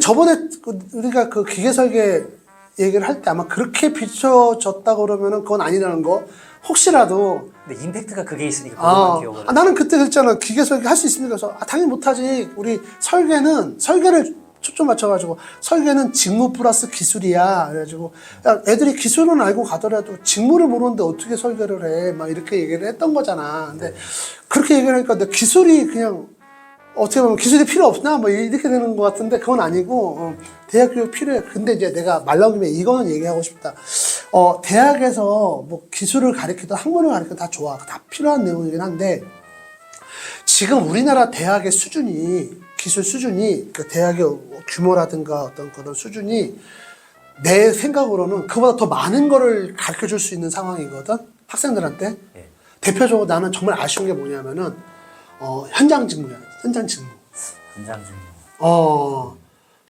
저번에 그 우리가 그 기계 설계 얘기를 할 때 아마 그렇게 비춰졌다 그러면은 그건 아니라는 거 혹시라도 근데 임팩트가 그게 있으니까 아, 그것만 기억을. 아, 나는 그때 그랬잖아 기계 설계 할 수 있습니까? 그래서 아, 당연히 못하지. 우리 설계는 설계를 초점 맞춰가지고 설계는 직무 플러스 기술이야. 그래가지고 야, 애들이 기술은 알고 가더라도 직무를 모르는데 어떻게 설계를 해? 막 이렇게 얘기를 했던 거잖아. 근데 그렇게 얘기를 하니까 내 기술이 그냥 어떻게 보면 기술이 필요 없나? 뭐 이렇게 되는 것 같은데 그건 아니고 어, 대학 교육 필요해. 근데 이제 내가 말 나온 김에 이거는 얘기하고 싶다. 어, 대학에서 뭐 기술을 가르치든 학문을 가르치든 다 좋아. 다 필요한 내용이긴 한데 지금 우리나라 대학의 수준이 기술 수준이 그 대학의 규모라든가 어떤 그런 수준이 내 생각으로는 그보다 더 많은 거를 가르쳐 줄 수 있는 상황이거든 학생들한테 예. 대표적으로 나는 정말 아쉬운 게 뭐냐면은 어, 현장 직무야 현장 직무 현장 중. 어